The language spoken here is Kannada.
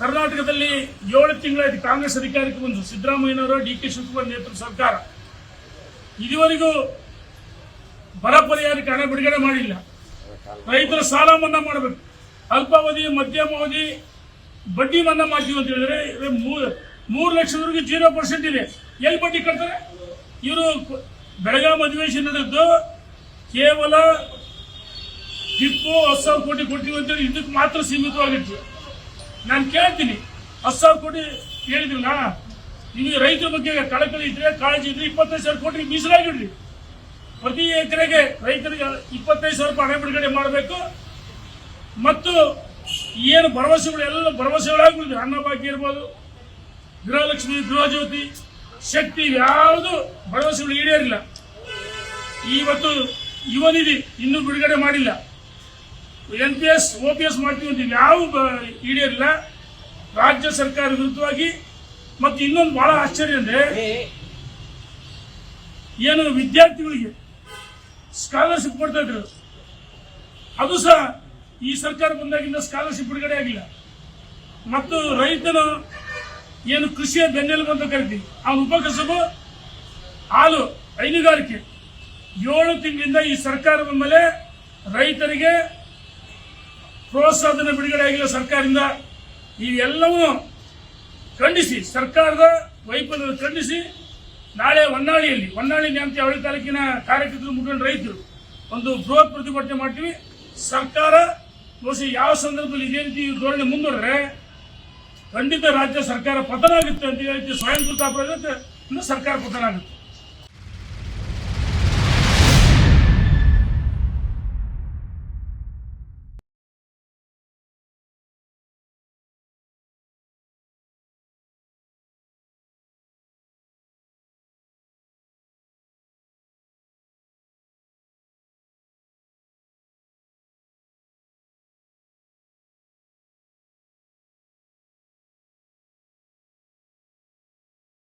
ಕರ್ನಾಟಕದಲ್ಲಿ ಏಳು ತಿಂಗಳಾಯ್ತು ಕಾಂಗ್ರೆಸ್ ಅಧಿಕಾರಕ್ಕೆ ಬಂದು ಸಿದ್ದರಾಮಯ್ಯನವರು ಡಿ ಕೆ ಶಿವಕುಮಾರ್ ನೇತೃತ್ವ ಸರ್ಕಾರ. ಇದುವರೆಗೂ ಬರ ಪರಿಹಾರಕ್ಕೆ ಹಣ ಬಿಡುಗಡೆ ಮಾಡಿಲ್ಲ. ರೈತರ ಸಾಲ ಮನ್ನಾ ಮಾಡಬೇಕು. ಅಲ್ಪಾವಧಿ ಮಧ್ಯಮಾವಧಿ ಬಡ್ಡಿ ಮನ್ನಾ ಮಾಡ್ತೀವಿ ಅಂತ ಹೇಳಿದ್ರೆ ಮೂರು ಲಕ್ಷದವರೆಗೆ ಜೀರೋ ಪರ್ಸೆಂಟ್ ಇದೆ. ಎಲ್ಲಿ ಬಡ್ಡಿ ಕಟ್ತಾರೆ? ಇವರು ಬೆಳಗಾವಿ ಅಧಿವೇಶನದ್ದು ಕೇವಲ ಟಿಪ್ಪು ಹತ್ತು ಸಾವಿರ ಕೋಟಿ ಕೊಡ್ತೀವಿ ಅಂತೇಳಿ ಇದಕ್ಕೆ ಮಾತ್ರ ಸೀಮಿತವಾಗಿತ್ತು. ನಾನು ಕೇಳ್ತೀನಿ. ಹತ್ತು ಸಾವಿರ ಕೋಟಿ ಹೇಳಿದ್ರಲ್ಲ ನಿಮಗೆ ರೈತರ ಬಗ್ಗೆ ಕಳಕಳಿ ಇದ್ರೆ, ಕಾಳಜಿ ಇದ್ರೆ ಇಪ್ಪತ್ತೈದು ಸಾವಿರ ಕೋಟಿ ಮೀಸಲಾಗಿಡ್ರಿ. ಪ್ರತಿ ಎಕರೆಗೆ ರೈತರಿಗೆ ಇಪ್ಪತ್ತೈದು ಸಾವಿರ ರೂಪಾಯಿ ಹಣ ಬಿಡುಗಡೆ ಮಾಡಬೇಕು. ಮತ್ತು ಏನು ಭರವಸೆಗಳು, ಎಲ್ಲ ಭರವಸೆಗಳಾಗ್ಬಿಟ್ಟಿದೆ ಅನ್ನಭಾಗ್ಯ ಇರ್ಬೋದು, ಗೃಹಲಕ್ಷ್ಮಿ ಗೃಹಜ್ಯೋತಿ ಶಕ್ತಿ ಯಾವುದು ಭರವಸೆಗಳು ಈಡೇರಿಲ್ಲ. ಇವತ್ತು ಯುವ ನಿಧಿ ಇನ್ನೂ ಬಿಡುಗಡೆ ಮಾಡಿಲ್ಲ. N P S, O P S ಮಾಡ್ತೀವಿ ಅಂತ ಯಾವ ಈಡೇರಿಲ್ಲ. ರಾಜ್ಯ ಸರ್ಕಾರ ವಿರುದ್ಧವಾಗಿ. ಮತ್ತು ಇನ್ನೊಂದು ಬಹಳ ಆಶ್ಚರ್ಯ ಅಂದ್ರೆ, ಏನು ವಿದ್ಯಾರ್ಥಿಗಳಿಗೆ ಸ್ಕಾಲರ್ಶಿಪ್ ಕೊಡ್ತಾ ಇದ್ರು. ಅದು ಸಹ ಈ ಸರ್ಕಾರ ಬಂದಾಗಿಂದ ಸ್ಕಾಲರ್ಶಿಪ್ ಬಿಡುಗಡೆ ಆಗಿಲ್ಲ. ಮತ್ತು ರೈತನು ಏನು ಕೃಷಿಯ ಬೆನ್ನೆಲುಬು ಅಂತ ಕರಿತೀವಿ. ಅವನ ಉಪಕಸಬು ಹಾಲು, ಹೈನುಗಾರಿಕೆ. ಏಳು ತಿಂಗಳಿಂದ ಈ ಸರ್ಕಾರ ಮೇಲೆ ರೈತರಿಗೆ ಪ್ರೋತ್ಸಾಹಧನ ಬಿಡುಗಡೆ ಆಗಿಲ್ಲ ಸರ್ಕಾರದಿಂದ ಇವೆಲ್ಲವೂ ಖಂಡಿಸಿ, ಸರ್ಕಾರದ ವೈಫಲ್ಯ ಖಂಡಿಸಿ, ನಾಳೆ ಹೊನ್ನಾಳಿಯಲ್ಲಿ, ಹೊನ್ನಾಳಿ ನ್ಯಾಮತಿ ಅವಳಿ ತಾಲೂಕಿನ ಕಾರ್ಯಕರ್ತರು ಮುಖಂಡ ರೈತರು ಒಂದು ಬೃಹತ್ ಪ್ರತಿಭಟನೆ ಮಾಡ್ತೀವಿ. ಸರ್ಕಾರ ಬಹುಶಃ ಯಾವ ಸಂದರ್ಭದಲ್ಲಿ ಇದೇ ರೀತಿ ಧೋರಣೆ ಮುಂದುವರೆದ್ರೆ ಖಂಡಿತ ರಾಜ್ಯ ಸರ್ಕಾರ ಪತನ ಆಗುತ್ತೆ ಅಂತ ಹೇಳಿ ಸ್ವಯಂ ಇನ್ನು ಸರ್ಕಾರ ಪತನ ಆಗುತ್ತೆ.